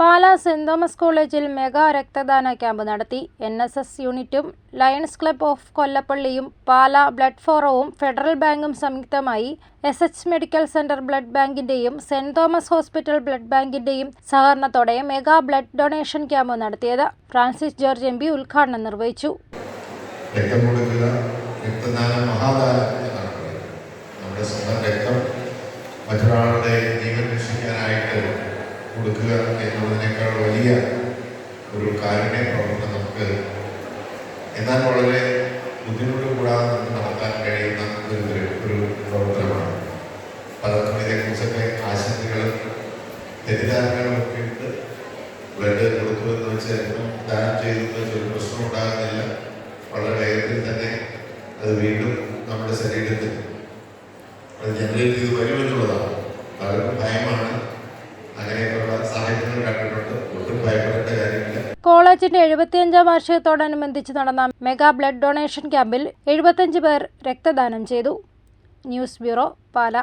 Pala saint Thomas കോളേജിൽ mega രക്തദാന camp നടത്തി എൻ എസ് എസ് യൂണിറ്റും ലയൺസ് ക്ലബ് ഓഫ് കൊല്ലപ്പള്ളിയും പാലാ ബ്ലഡ് ഫോറവും ഫെഡറൽ ബാങ്കും സംയുക്തമായി S H medical centre blood ബാങ്കിന്റെയും saint Thomas hospital blood ബാങ്കിന്റെയും സഹകരണത്തോടെ മെഗാ ബ്ലഡ് ഡൊണേഷൻ ക്യാമ്പ് നടത്തിയത് ഫ്രാൻസിസ് ജോർജ് എം പി ഉദ്ഘാടനം നിർവഹിച്ചു. നമ്മുടെ സ്വന്തം മറ്റൊരാളുടെ ജീവൻ രക്ഷിക്കാനായിട്ട് കൊടുക്കുക എന്നുള്ളതിനേക്കാൾ വലിയ ഒരു കാരുണ്യ പ്രവർത്തനം നമുക്ക് എന്നാൽ വളരെ ബുദ്ധിമുട്ട് കൂടാതെ നമുക്ക് നടത്താൻ കഴിയുന്ന ഒരു ഒരു- പ്രവർത്തനമാണ്. പലർക്കും ഇതേക്കുറിച്ചൊക്കെ ആശങ്കകളും തെറ്റിദ്ധാരണകളും ഒക്കെ ഉണ്ട്. ബ്ലഡ് കൊടുത്തു എന്ന് വെച്ചാൽ ദാനം ചെയ്തെന്ന് വെച്ചാൽ ഒരു പ്രശ്നം ഉണ്ടാകുന്നില്ല. വളരെ വേഗത്തിൽ തന്നെ അത് വീണ്ടും നമ്മുടെ ശരീരത്തിൽ അത് ജനറേറ്റ് ചെയ്ത് വരുമെന്നുള്ളതാണ്. പലർക്കും ഭയമാണ് കോളേജിന്റെ എഴുപത്തിയഞ്ചാം വാർഷികത്തോടനുബന്ധിച്ച് നടന്ന മെഗാ ബ്ലഡ് ഡൊണേഷൻ ക്യാമ്പിൽ എഴുപത്തഞ്ച് പേർ രക്തദാനം ചെയ്തു. News bureau Pala.